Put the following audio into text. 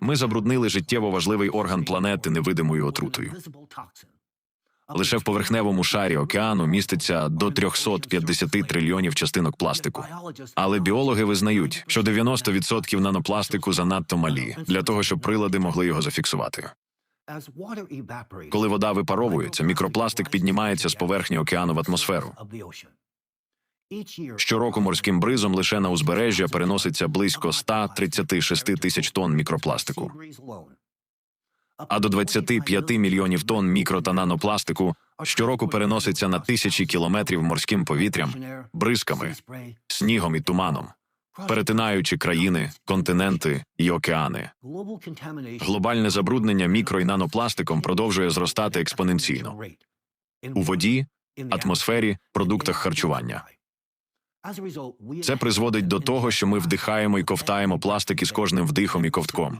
Ми забруднили життєво важливий орган планети невидимою отрутою. Лише в поверхневому шарі океану міститься до 350 трильйонів частинок пластику. Але біологи визнають, що 90% нанопластику занадто малі для того, щоб прилади могли його зафіксувати. Коли вода випаровується, мікропластик піднімається з поверхні океану в атмосферу. Щороку морським бризом лише на узбережжя переноситься близько 136 тисяч тонн мікропластику. А до 25 мільйонів тонн мікро та нанопластику щороку переноситься на тисячі кілометрів морським повітрям, бризками, снігом і туманом, перетинаючи країни, континенти і океани. Глобальне забруднення мікро і нанопластиком продовжує зростати експоненційно у воді, атмосфері, продуктах харчування. Це призводить до того, що ми вдихаємо і ковтаємо пластик із кожним вдихом і ковтком.